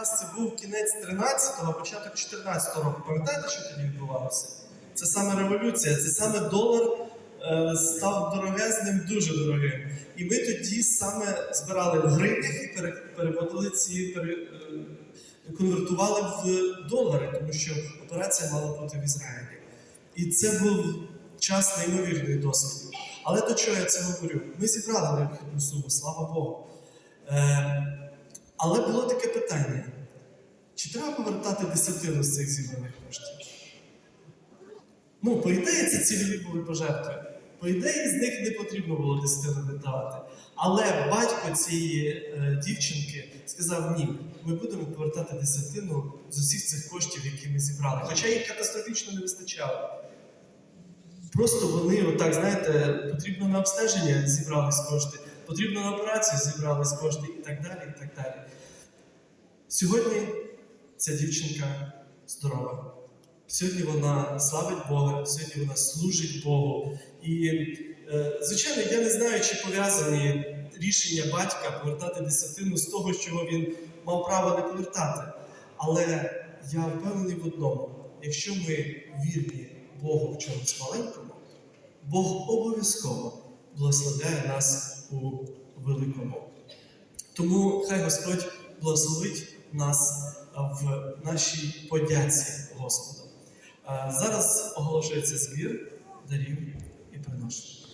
якраз це був кінець 13-го, початок 14-го року. Пам'ятаєте, що тоді відбувалося? Це саме революція, це саме долар е, став дорогезним, дуже дорогим. І ми тоді саме збирали в і переводили ці пере, е, конвертували в долари, тому що операція мала бути в Ізраїлі. І це був час неймовірної досвіду. Але до чого я це говорю? Ми зібрали необхідну суму, слава Богу. Е, але було таке питання: чи треба повертати десятину з цих зібраних коштів? Ну, по ідеї, це цільові були пожертви. По ідеї, з них не потрібно було десятину віддавати. Але батько цієї е, дівчинки сказав: ні, ми будемо повертати десятину з усіх цих коштів, які ми зібрали. Хоча їх катастрофічно не вистачало. Просто вони, отак, знаєте, потрібно на обстеження зібрались кошти, потрібно на операцію зібрались кошти і так далі. і так далі. Сьогодні ця дівчинка здорова. Сьогодні вона славить Бога, сьогодні вона служить Богу. І, е, звичайно, я не знаю, чи пов'язані рішення батька повертати десятину з того, чого він мав право не повертати. Але я впевнений в одному: якщо ми вірні Богу в чомусь маленькому, Бог обов'язково благословляє нас у великому. Тому хай Господь благословить нас в нашій подяці Господу. Зараз оголошується збір дарів і приношень.